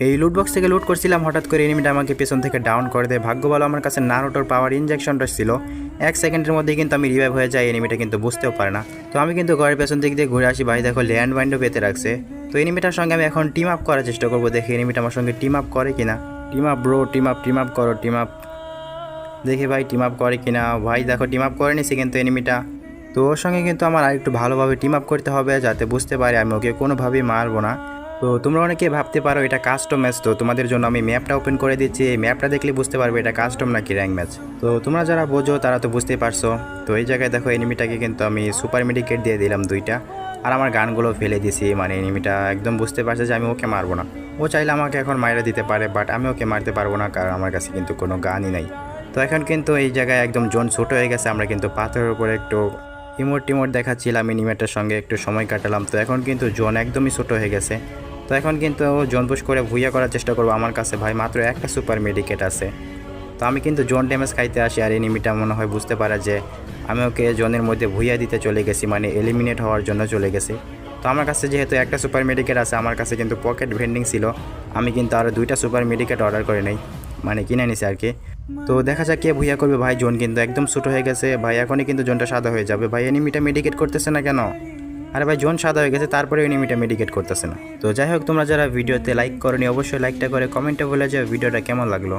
এই লুট বক্স থেকে লুট করছিলাম, হঠাৎ করে এনিমিটা আমাকে পেছন থেকে ডাউন করে দেয়। ভাগ্য ভালো, আমার কাছে নারোটোর পাওয়ার ইঞ্জেকশনটা ছিল। এক সেকেন্ডের মধ্যে কিন্তু আমি রিভাইভ হয়ে যাই এনিমিটা কিন্তু বুঝতেও পারে না। তো আমি কিন্তু ঘরের পেছন দিক দিয়ে ঘুরে আসি, ভাই দেখো ল্যান্ড মাইন্ডও পেতে রাখছে। তো এনিমিটার সঙ্গে আমি এখন টিম আপ করার চেষ্টা করব, দেখি এনিমিটা আমার সঙ্গে টিম আপ করে কিনা। Team up bro team up team up করো টিম আপ দেখি ভাই টিম আপ করে কিনা। ভাই দেখো টিম আপ করে নিছি কিন্তু এনিমিটা তো ওর সঙ্গে কিন্তু আমার আরেকটু ভালোভাবে টিম আপ করতে হবে, যাতে বুঝতে পারি আমি ওকে কোনোভাবেই মারবো না। তো তোমরা অনেকে ভাবতে পারো এটা কাস্টম ম্যাচ তো তোমাদের জন্য আমি ম্যাপটা ওপেন করে দিচ্ছি। এই ম্যাপটা দেখলে বুঝতে পারবে এটা কাস্টম নাকি র্যাঙ্ক ম্যাচ তো তোমরা যারা বোঝো, তারা তো বুঝতেই পারছ। তো এই জায়গায় দেখো এনিমিটাকে কিন্তু আমি সুপার মেডিকেট দিয়ে দিলাম দুইটা। আর আমার গানগুলো ফেলে দিছি মানে এনিমিটা একদম বুঝতে পারছে যে আমি ওকে মারবো না। ও চাইলে আমাকে এখন মাইরা দিতে পারে বাট আমি ওকে মারতে পারব না, কারণ আমার কাছে কিন্তু কোনো গানই নাই। তো এখন কিন্তু এই জায়গায় একদম জোন ছোট হয়ে গেছে, আমরা কিন্তু পাথরের উপরে একটু ইমোট টিমোট দেখাচ্ছিলাম, এনিমেটের সঙ্গে একটু সময় কাটালাম। তো এখন কিন্তু জোন একদমই ছোট হয়ে গেছে। তো এখন কিন্তু জোন পুশ করে ভুইয়া করার চেষ্টা করব। আমার কাছে ভাই মাত্র একটা সুপার মেডিকেট আছে। তো আমি কিন্তু জোন ড্যামেজ খাইতে আসি আর এনিমিটা মনে হয় বুঝতে পারে যে আমি ওকে জোনের মধ্যে ভুইয়া দিতে চলে গেছি মানে এলিমিনেট হওয়ার জন্য চলে গেছি। তো আমার কাছে যেহেতু একটা সুপার মেডিকেট আছে, আমার কাছে কিন্তু পকেট ভেন্ডিং ছিল। আমি কিন্তু আরও দুইটা সুপার মেডিকেট অর্ডার করে নেই। মানে কিনে নিছে আর কি। তো দেখা যাক কে ভুইয়া করবে। ভাই, জোন কিন্তু একদম ছোটো হয়ে গেছে। ভাই, এখনই কিন্তু জোনটা সাদা হয়ে যাবে। ভাই এনিমিটা মেডিকেট করতেছে না কেন? আরে ভাই, জোন সাদা হয়ে গেছে, তারপরে এনিমিটা মেডিকেট করতেছে না। তো যাই হোক, তোমরা যারা ভিডিওতে লাইক করনি, অবশ্যই লাইকটা করে কমেন্টে বলে যাও, ভিডিওটা কেমন লাগল?